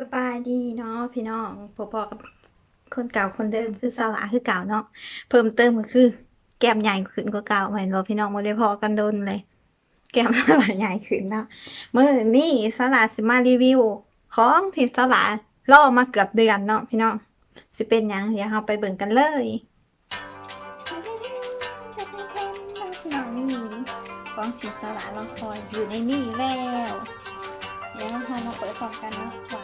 สบายดีเนาะพี่น้องพอๆกับคนเก่าคนเดิมคือสลาคือเก่าเนาะเพิ่มเติมก็คือ แก้มใหญ่ขึ้นกว่าเก่าเหมือนว่าพี่น้องโมได้พอกันโดนเลย แก้มสลาใหญ่ขึ้นเนาะเมื่อนี้สลาสิมารีวิว ของที่สลาล่อมาเกือบเดือนเนาะพี่น้องสิเป็นยังเดี๋ยวเราไปเบิ่งกันเลยของที่สลาเราคอยอยู่ในนี่แล้วเดี๋ยวเรามาเปิดพร้อมกันเนาะ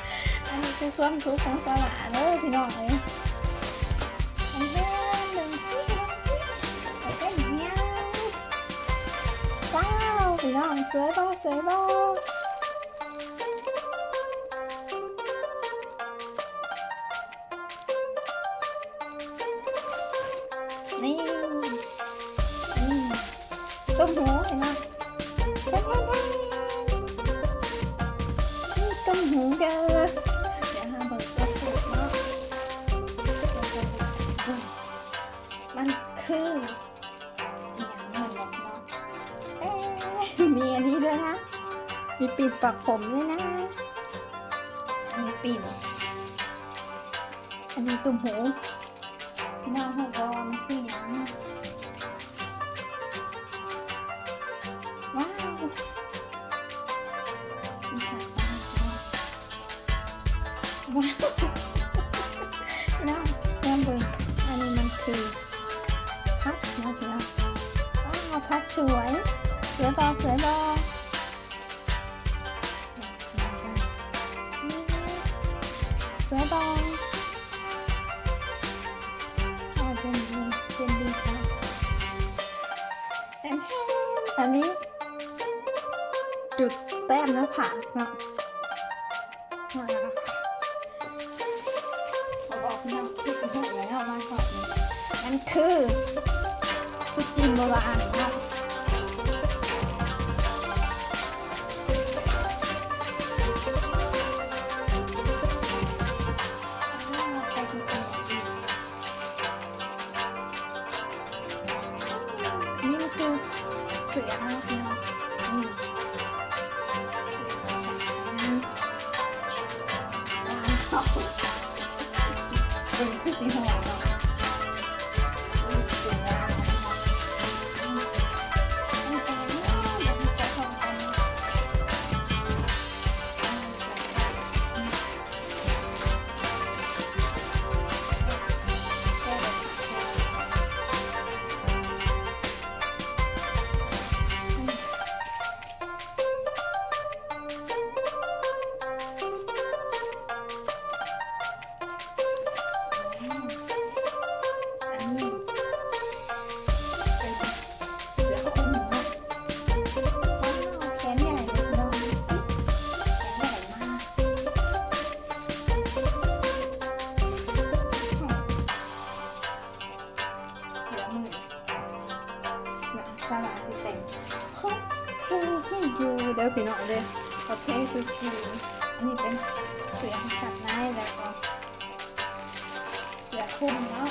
อยหน่อยหนึ่งเนาะพี่น้องเนาะมันสิเป็นหยังเนาะความหักความหักของเรามันบอกคือกันเนาะพี่น้องความสุขของความสุขของมัน อันนี้คือความทุกข์ของสลาเลยพี่น้องเลยอันเดิมหนึ่งสิเอาเป็นอย่างเงี้ยว้าวพี่น้องสวยบ่สวยบ่นี่นี่ต้มหูพี่น้องแท้ๆๆนี่ต้มหูเด้อ มันคืออย่างนั้นบอกเนาะเอ๊มีอันนี้ด้วยนะ มีปิดปากผมด้วยนะ อันนี้ปิดอันนี้ตุ่มหูน้องห้บอลคื ว้าวน้ำน้ำเบิงอันนี้มันคือพัดนะพี่น้องอ้าวพัดสวย สวยบอสวยบอสวยบออ่าเป็นดีเป็นดีค่ะแอนแฮมอันนี้จุดแต้มหน้าผากเนาะ น้องที่เป็นพวกอะไรเอามาก่อนนั่นคือสุจินโบราณนะนี่ พี่น้องเลยโอเคสุกี้อันนี้เป็นเสือสัตว์น้ายแล้วก็เสือคลุมเนาะ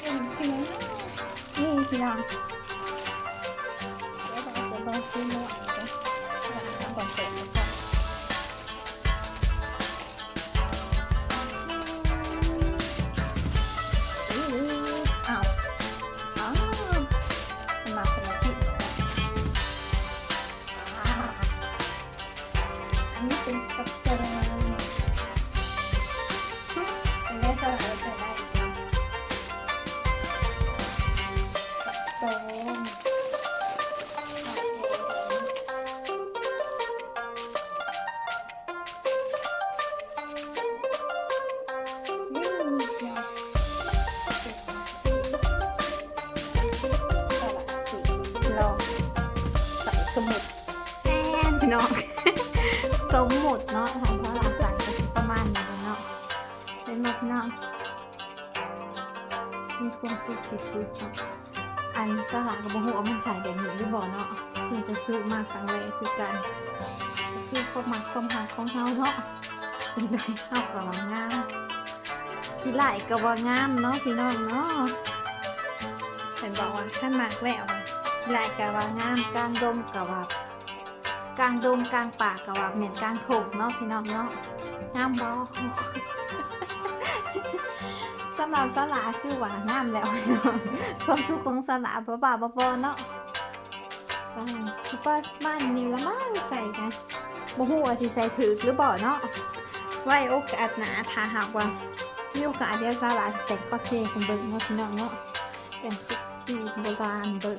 เป็นเพียงนี่พี่น้อง ดเนาะทำเพราะเราใส่ปประมาณนี้เนาะเป็นเนาะมีความสุขที่สุดเนาะอันสลากกับหัวมันใส่แบบนี้หรือบ่เนาะเพิ่งไปซื้อมาครั้งแรกคือกันก็คือความหมักความหักของเฮาเนาะเป็นได้เฮากับว่างามขี้ไหลกับว่างามเนาะพี่น้องเนาะแต่บอกว่าท่านมากแล้วขี้ไหลกับว่างามกางดมกับว่า กลางดมกลางป่ากับว่าเหมือนกลางถงเนาะพี่น้องเนาะงามบ่สำหรับสลาคือหวานงามแล้วความสุขของสลาบ่บ่าบ่บเนาะซุปเปอร์บ้านนี่ละมั่งใส่กันบ่ฮู้ว่าสิใส่ถือหรือบ่เนาะไว้โอกาสหนาถ้าหากว่ามีโอกาสเดี๋ยวสลาจะแต่งประเพณีของเบิ่งเนาะพี่น้องเนาะแต่งสุดจีโบราณเบิ่ง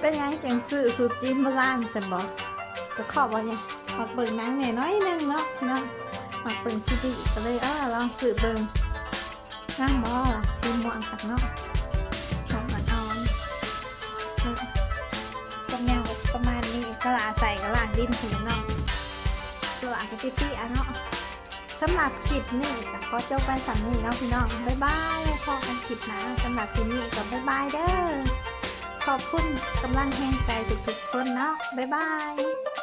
เป็นยังจังซื้อสุดจีนโบราณซั่นบ่ก็ขอบว่าเนี่ยมักเบิ่งนังแหน่น้อยนึงเนาะพี่น้องมาเปิดซีดีก็เลยเออลองสืบเบิ่งนั่งบอล่ะซีม่วงคักเนาะหอมอ่อนๆต้มยำก็สิประมาณนี้สละใส่กระลางดินถึงเนาะสละก็ปิ๊ปี้อะเนาะสำหรับคลิปนี้ก็ขอจบไปสำนี้เนาะพี่น้อง บ๊ายบายพอกันคลิปหนะสำหรับคลิปนี้ก็บ๊ายบายเด้อ ขอบคุณกำลังแห่งใจทุกๆคนเนาะบ๊ายบาย